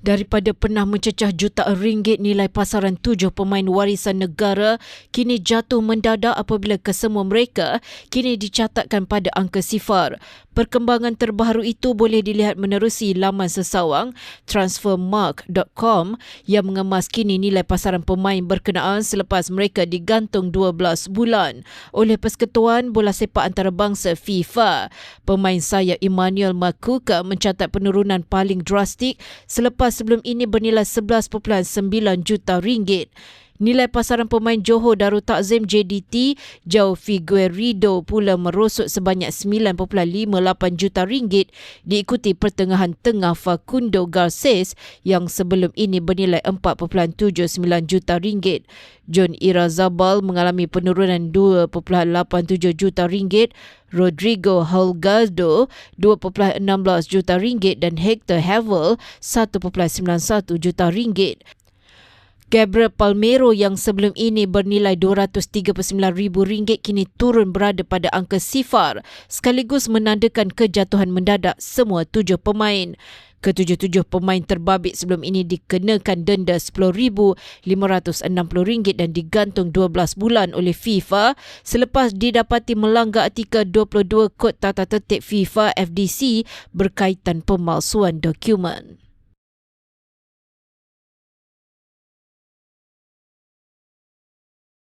Daripada pernah mencecah jutaan ringgit nilai pasaran tujuh pemain warisan negara, kini jatuh mendadak apabila kesemua mereka kini dicatatkan pada angka sifar. Perkembangan terbaru itu boleh dilihat menerusi laman sesawang transfermark.com yang mengemas kini nilai pasaran pemain berkenaan selepas mereka digantung 12 bulan oleh Persekutuan Bola Sepak Antarabangsa FIFA. Pemain saya Emmanuel Makuka mencatat penurunan paling drastik selepas sebelum ini bernilai 11.9 juta ringgit. Nilai pasaran pemain Johor Darul Takzim JDT Jauh Figueredo pula merosot sebanyak 9.58 juta ringgit diikuti pertengahan tengah Facundo Garces yang sebelum ini bernilai 4.79 juta ringgit. John Irazabal mengalami penurunan 2.87 juta ringgit, Rodrigo Holgado 2.16 juta ringgit dan Hector Havel 1.91 juta ringgit. Gabriel Palmero yang sebelum ini bernilai RM239,000 kini turun berada pada angka sifar sekaligus menandakan kejatuhan mendadak semua tujuh pemain. Ketujuh-tujuh pemain terbabit sebelum ini dikenakan denda RM10,560 dan digantung 12 bulan oleh FIFA selepas didapati melanggar artikel 22 Kod Tata Tertib FIFA FDC berkaitan pemalsuan dokumen.